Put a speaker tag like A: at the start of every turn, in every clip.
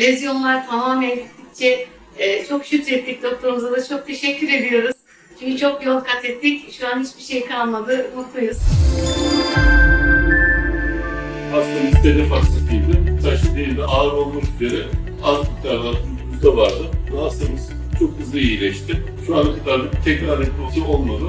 A: lezyonlar tamamen gittikçe e, çok şükrettik. Doktorumuza da çok teşekkür ediyoruz. Çünkü çok yol kat ettik. Şu an hiçbir şey kalmadı. Mutluyuz.
B: Hastamız telef hastasıydı. Taşı değildi, ağır olmak üzere az miktarda buzda vardı. Hastamız çok hızlı iyileşti. Şu ana kadar tekrar etmesi olmadı.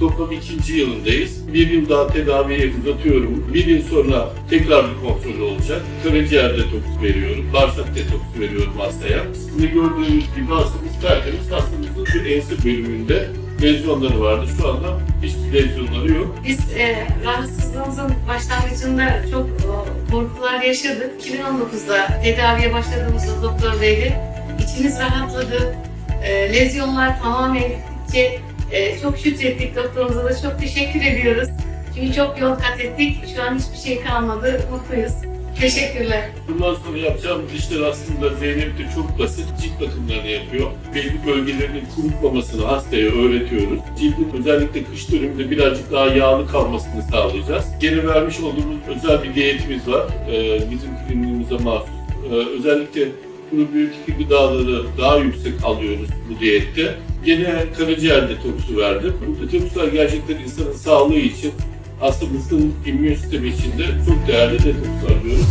B: Toplam ikinci yılındayız. Bir yıl daha tedaviye uzatıyorum. Bir yıl sonra tekrar bir kontrol olacak. Karaciğer detoksu veriyorum. Bağırsak detoksu veriyorum hastaya. Şimdi gördüğünüz gibi hastamız tertemiz. Hastamızın şu ense bölümünde lezyonları vardı. Şu anda hiçbir lezyonları yok.
A: Biz e, rahatsızlığımızın başlangıcında çok e, korkular yaşadık. 2019'da tedaviye başladığımızda doktor beyle içimiz rahatladı. E, lezyonlar tamamen gittikçe e, çok şükrettik. Doktorumuza da çok teşekkür ediyoruz. Çünkü çok yol kat ettik. Şu an hiçbir şey kalmadı. Mutluyuz. Teşekkürler.
B: Bundan sonra yapacağımız işler aslında Zeynep de çok basit. Cilt bakımlarını yapıyor. Belli bölgelerinin kurutmamasını hastaya öğretiyoruz. Cildin özellikle kış döneminde birazcık daha yağlı kalmasını sağlayacağız. Gene vermiş olduğumuz özel bir diyetimiz var. Ee, bizim kliniğimize mahsus. Ee, özellikle probiyotik gıdaları daha yüksek alıyoruz bu diyette. Gene karaciğer detoksu verdim. Bu detokslar gerçekten insanın sağlığı için hastamızın immün sistemi için de çok değerli detokslar diyoruz.